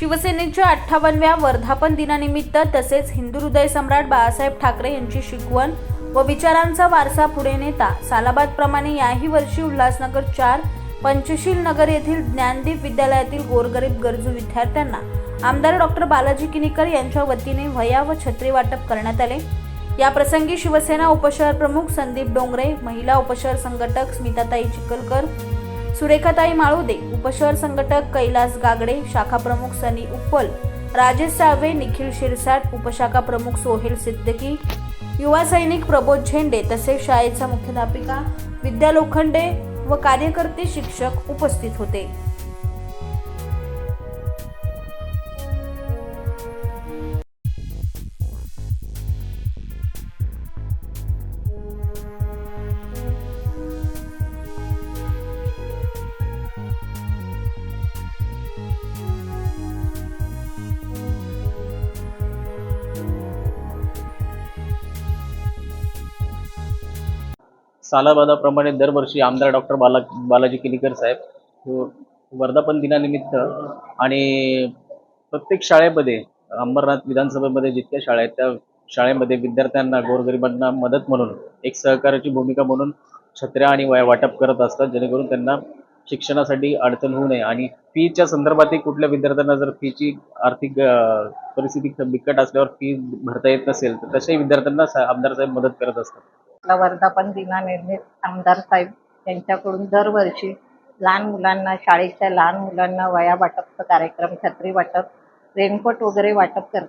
शिवसेनेच्या अठ्ठावन्नव्या वर्धापन दिनानिमित्त तसेच हिंदू हृदय सम्राट बाळासाहेब ठाकरे यांची शिकवण व विचारांचा वारसा पुढे नेता सालाबादप्रमाणे याही वर्षी उल्हासनगर चार पंचशील नगर येथील ज्ञानदीप विद्यालयातील गोरगरीब गरजू विद्यार्थ्यांना आमदार डॉक्टर बालाजी किनीकर यांच्या वतीने वया व छत्री वाटप करण्यात आले. या प्रसंगी शिवसेना उपशहर प्रमुख संदीप डोंगरे महिला उपशहर संघटक स्मिताताई चिखलकर सुरेखाताई माळुदे उपशहर संघटक कैलास गागडे शाखा प्रमुख सनी उप्पल राजेश साळवे निखिल शिरसाट उपशाखा प्रमुख सोहेल सिद्दकी युवा सैनिक प्रबोध झेंडे तसेच शाळेचा मुख्याध्यापिका विद्या लोखंडे व कार्यकर्ते शिक्षक उपस्थित होते. सालाबादाप्रमाणे दरवर्षी आमदार डॉक्टर बाला बालाजी किनीकर साहेब वर्धापन दिनानिमित्त आणि प्रत्येक शाळेमध्ये अंबरनाथ विधानसभेमध्ये जितक्या शाळा आहेत त्या शाळेमध्ये विद्यार्थ्यांना गोरगरिबांना मदत म्हणून एक सहकार्याची भूमिका म्हणून छत्र्या आणि वया वाटप करत असतात. जेणेकरून त्यांना शिक्षणासाठी अडचण होऊ नये आणि फीच्या संदर्भातही कुठल्या विद्यार्थ्यांना जर फीची आर्थिक परिस्थिती बिकट असल्यावर फी भरता येत नसेल तर तशाही विद्यार्थ्यांना आमदार साहेब मदत करत असतात. आपला वर्धापन दिनानिमित्त आमदार साहेब यांच्याकडून दरवर्षी लहान मुलांना शाळेच्या लहान मुलांना वया वाटपचा कार्यक्रम छत्री वाटप रेनकोट वगैरे वाटप करतात.